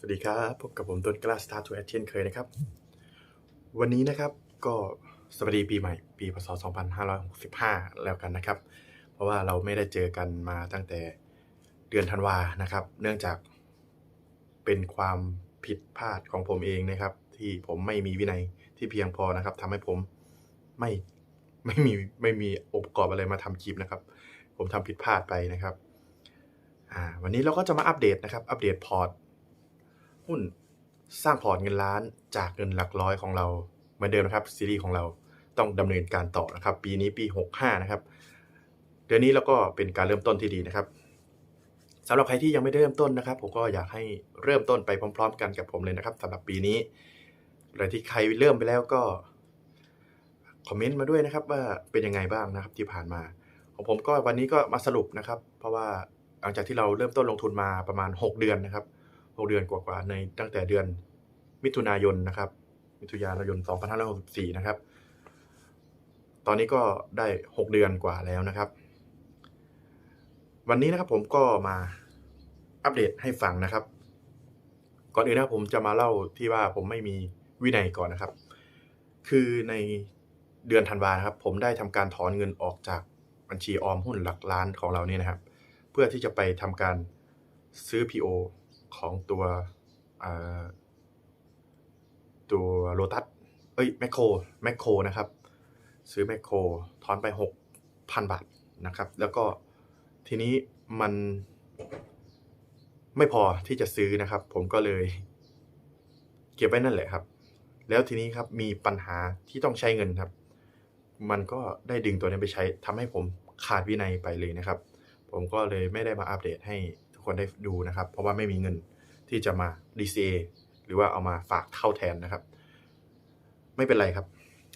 สวัสดีครับ พบกับผมต้นกล้าสตาร์ทูแอเช่นเคยนะครับ วันนี้นะครับก็สวัสดีปีใหม่ ปีพศ 2565 แล้วกันนะครับ เพราะว่าเราไม่ได้เจอกันมาตั้งแต่เดือนธันวานะครับ เนื่องจากเป็นความผิดพลาดของผมเองนะครับ ที่ผมไม่มีวินัยที่เพียงพอนะครับทำให้ผมไม่ไม่มีไม่มีองค์ประกอบอะไรมาทำคลิปนะครับ ผมทำผิดพลาดไปนะครับวันนี้เราก็จะมาอัปเดตนะครับ อัปเดตพอร์ต หุ้น สร้างพอร์ตเงินล้านจากเงินหลักร้อยของเราเหมือนเดิมนะครับซีรีส์ของเราต้องดำเนินการต่อนะครับ ปีนี้ปี 65 นะครับ เดือนนี้เราก็เป็นการเริ่มต้นที่ดีนะครับสำหรับใครที่ยังไม่ได้เริ่มต้นนะครับ ผมก็อยากให้เริ่มต้นไปพร้อม ๆ กันกับผมเลยนะครับสำหรับปีนี้อะไรที่ใครเริ่มไปแล้วก็คอมเมนต์มาด้วยนะครับว่าเป็นยังไงบ้างนะครับที่ผ่านมา ของผมก็วันนี้ก็มาสรุปนะครับ เพราะว่าหลังจากที่เราเริ่มต้นลงทุนมาประมาณ 6 เดือนนะครับ 6 เดือนกว่าๆในตั้งแต่เดือนมิถุนายนนะครับ มิถุนายน 2564 นะครับ ตอนนี้ก็ได้ 6 เดือนกว่าแล้วนะครับ วันนี้นะครับผมก็มาอัปเดตให้ฟังนะครับ ก่อนอื่นนะผมจะมาเล่าที่ว่าผมไม่มีวินัยก่อนนะครับ คือในเดือนธันวาครับ ผมได้ทำการถอนเงินออกจากบัญชีออมหุ้นหลักล้านของเราเนี่ยนะครับ เพื่อที่จะไปทำการซื้อ PO ของตัวตัวโ o ตัสเอ้ยแมคโครแมคโครนะครับ ซื้อแมคโครถอนไป 6,000 บาทนะครับ แล้วก็ทีนี้มันไม่พอที่จะซื้อนะครับ ผมก็เลย เก็บไว้นั่นแหละครับ แล้วทีนี้ครับมีปัญหาที่ต้องใช้เงินครับ มันก็ได้ดึงตัวนี้ไปใช้ทำให้ผมขาดวินัยไปเลยนะครับ ผมก็เลยไม่ได้มาอัปเดตให้ คนได้ดูนะครับ เพราะว่าไม่มีเงินที่จะมา DCA หรือว่าเอามาฝากเข้าแทนนะครับ ไม่เป็นไรครับ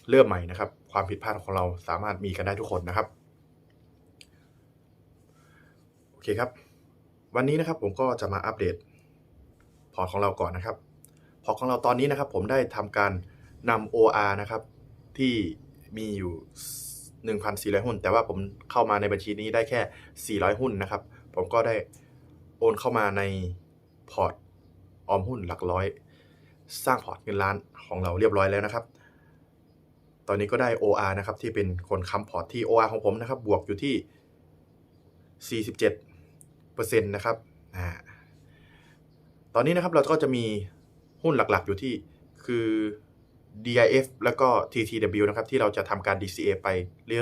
เริ่มใหม่นะครับ ความผิดพลาดของเราสามารถมีกันได้ทุกคนนะครับโอเคครับ วันนี้นะครับผมก็จะมาอัปเดตพอร์ตของเราก่อนนะครับพอร์ตของเราตอนนี้นะครับ ผมได้ทำการนำ OR นะครับ ที่มีอยู่ 1,400 หุ้น แต่ว่าผมเข้ามาในบัญชีนี้ได้แค่ 400 หุ้นนะครับ ผมก็ได้ โอนเข้ามาในพอร์ตออมหุ้นหลักร้อย สร้างพอร์ตเงินล้านของเราเรียบร้อยแล้วนะครับ ตอนนี้ก็ได้ OR นะครับที่เป็นคนค้ำพอร์ตที่ OR ของผมนะครับ บวกอยู่ที่ 47%นะครับอ่าตอนนี้นะครับเราก็จะมีหุ้นหลักๆอยู่ที่คือ DIF แล้วก็ TTW นะครับ ที่เราจะทำการ DCA ไป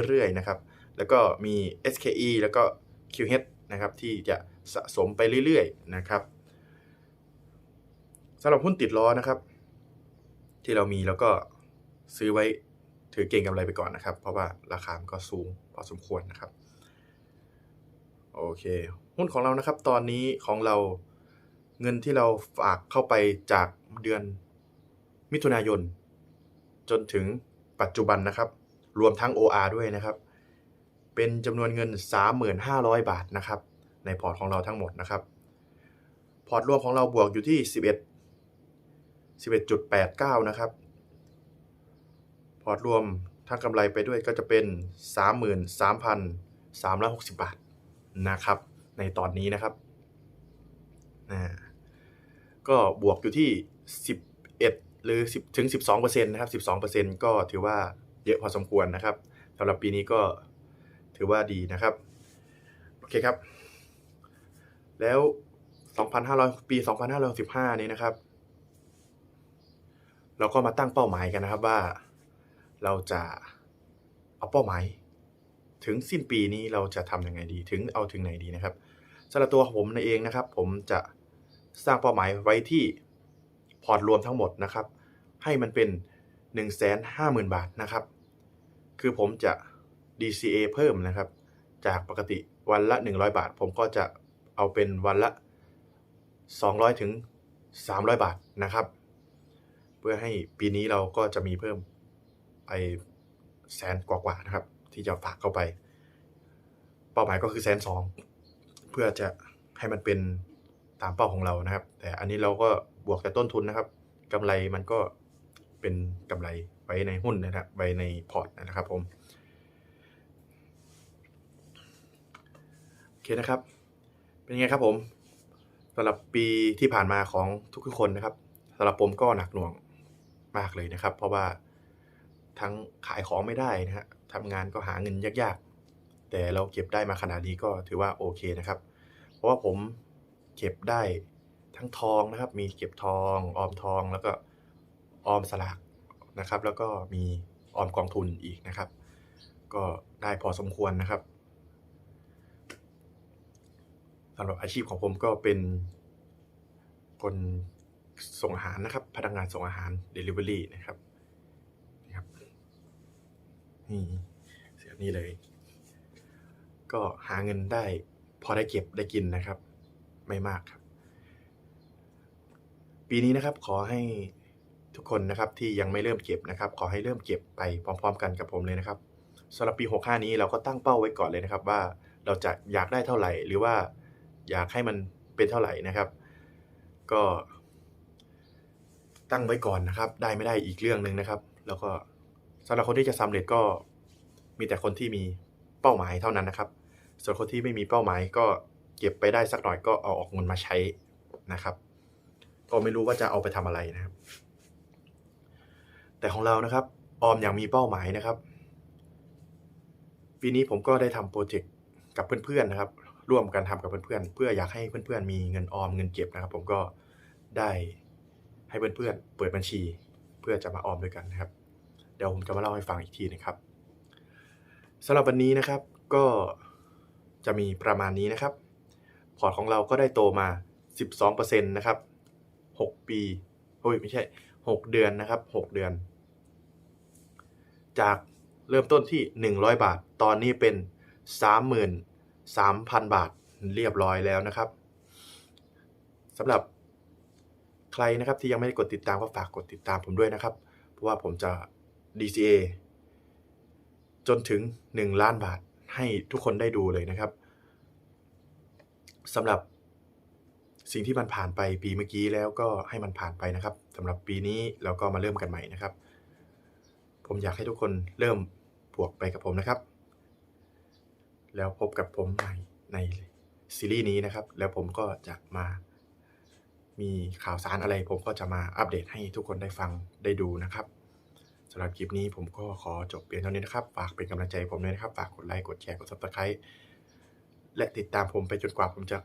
เรื่อยๆ นะครับ แล้วก็มี SKE แล้วก็ QH นะครับที่จะสะสมไปเรื่อยๆนะครับสำหรับหุ้นติดล้อนะครับ ที่เรามีแล้วก็ซื้อไว้ถือเก่งกำไรไปก่อนนะครับ เพราะว่าราคามันก็สูงพอสมควรนะครับโอเค หุ้นของเรานะครับ ตอนนี้ของเราเงินที่เราฝากเข้าไปจากเดือนมิถุนายน จนถึงปัจจุบันนะครับ รวมทั้ง OR ด้วยนะครับ เป็นจำนวนเงิน 3,500 บาทนะครับ ในพอร์ตของเราทั้งหมดนะครับ พอร์ตรวมของเราบวกอยู่ที่ 11 11.89 นะครับ พอร์ตรวมทั้งกำไรไปด้วยก็จะเป็น 33,360 บาทนะครับ ในตอนนี้นะครับนะก็บวกอยู่ที่ 11 หรือ 10 ถึง 12%นะครับ 12%ก็ถือว่าเยอะพอสมควรนะครับสำหรับปีนี้ก็ ถือว่าดีนะครับ โอเคครับ แล้ว 2,500 ปี 2,515 นี้นะครับ เราก็มาตั้งเป้าหมายกันนะครับว่า เราจะเอาเป้าหมาย ถึงสิ้นปีนี้เราจะทำยังไงดี ถึงเอาถึงไหนดีนะครับสำหรับตัวผมเองนะครับ ผมจะสร้างเป้าหมายไว้ที่พอร์ตรวมทั้งหมดนะครับ ให้มันเป็น 150,000 บาทนะครับ คือผมจะ DCA เพิ่มนะครับ จากปกติวันละ 100 บาท ผมก็จะเอาเป็นวันละ 200ถึง300 บาทนะครับ เพื่อให้ปีนี้เราก็จะมีเพิ่มไปแสนกว่าๆนะครับ ที่จะฝากเข้าไป เป้าหมายก็คือแสนสองเพื่อจะให้มันเป็นตามเป้าของเรานะครับ แต่อันนี้เราก็บวกแต่ต้นทุนนะครับกำไรมันก็เป็นกำไรไว้ในหุ้นนะครับไว้ในพอร์ตนะครับผมโอเค นะครับ เป็นไงครับผมสำหรับปีที่ผ่านมาของทุกๆคนนะครับสำหรับผมก็หนักหน่วงมากเลยนะครับ เพราะว่าทั้งขายของไม่ได้นะฮะทำงานก็หาเงินยากๆ แต่เราเก็บได้มาขนาดนี้ก็ถือว่าโอเคนะครับ เพราะว่าผมเก็บได้ทั้งทองนะครับ มีเก็บทองออมทองแล้วก็ออมสลากนะครับ แล้วก็มีออมกองทุนอีกนะครับ ก็ได้พอสมควรนะครับสำหรับอาชีพของผมก็เป็นคนส่งอาหารนะครับ พนักงานส่งอาหาร Delivery นะครับนี่ครับนี่เสียนี่เลย ก็หาเงินได้พอได้เก็บได้กินนะครับ ไม่มากครับ ปีนี้นะครับขอให้ทุกคนนะครับที่ยังไม่เริ่มเก็บนะครับ ขอให้เริ่มเก็บไปพร้อม ๆ กันกับผมเลยนะครับสำหรับปี 65 นี้เราก็ตั้งเป้าไว้ก่อนเลยนะครับ ว่าเราจะอยากได้เท่าไหร่ หรือว่า อยากให้มันเป็นเท่าไหร่นะครับ ก็ตั้งไว้ก่อนนะครับ ได้ไม่ได้อีกเรื่องหนึ่งนะครับ แล้วก็สำหรับคนที่จะสำเร็จก็มีแต่คนที่มีเป้าหมายเท่านั้นนะครับ ส่วนคนที่ไม่มีเป้าหมายก็เก็บไปได้สักหน่อยก็เอาออกเงินมาใช้นะครับ ก็ไม่รู้ว่าจะเอาไปทำอะไรนะครับ แต่ของเรานะครับ ออมอย่างมีเป้าหมายนะครับ ปีนี้ผมก็ได้ทำโปรเจกต์กับเพื่อนๆนะครับ ร่วมกันทำกับเพื่อนๆ เพื่ออยากให้เพื่อนๆ มีเงินออมเงินเก็บนะครับ ผมก็ได้ให้เพื่อนๆ เปิดบัญชี เพื่อจะมาออมด้วยกันนะครับ เดี๋ยวผมจะมาเล่าให้ฟังอีกทีนะครับสำหรับวันนี้นะครับก็จะมีประมาณนี้นะครับ พอร์ตของเราก็ได้โตมา 12%นะครับ 6 ปีโอ้ยไม่ใช่ 6 เดือนนะครับ 6 เดือน จากเริ่มต้นที่ 100 บาท ตอนนี้เป็น 3,000 บาทเรียบร้อยแล้วนะครับสำหรับใครนะครับที่ยังไม่ได้กดติดตามก็ฝากกดติดตามผมด้วยนะครับ เพราะว่าผมจะ DCA จนถึง 1 ล้านบาทให้ทุกคนได้ดูเลยนะครับสำหรับสิ่งที่มันผ่านไปปีเมื่อกี้แล้วก็ให้มันผ่านไปนะครับสำหรับปีนี้เราก็มาเริ่มกันใหม่นะครับ ผมอยากให้ทุกคนเริ่มบวกไปกับผมนะครับ แล้วพบกับผมใหม่ในซีรีส์นี้นะครับ แล้วผมก็จะมามีข่าวสารอะไร ผมก็จะมาอัปเดตให้ทุกคนได้ฟังได้ดูนะครับสำหรับคลิปนี้ผมก็ขอจบเพียงเท่านี้นะครับ ฝากเป็นกำลังใจผมด้วยนะครับ ฝากกดไลค์ กดแชร์ กด subscribe และติดตามผมไปจนกว่าผมจะ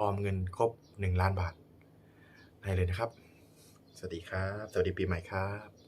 ออมเงินครบ 1 ล้านบาทได้เลยนะครับ สวัสดีครับ สวัสดีปีใหม่ครับ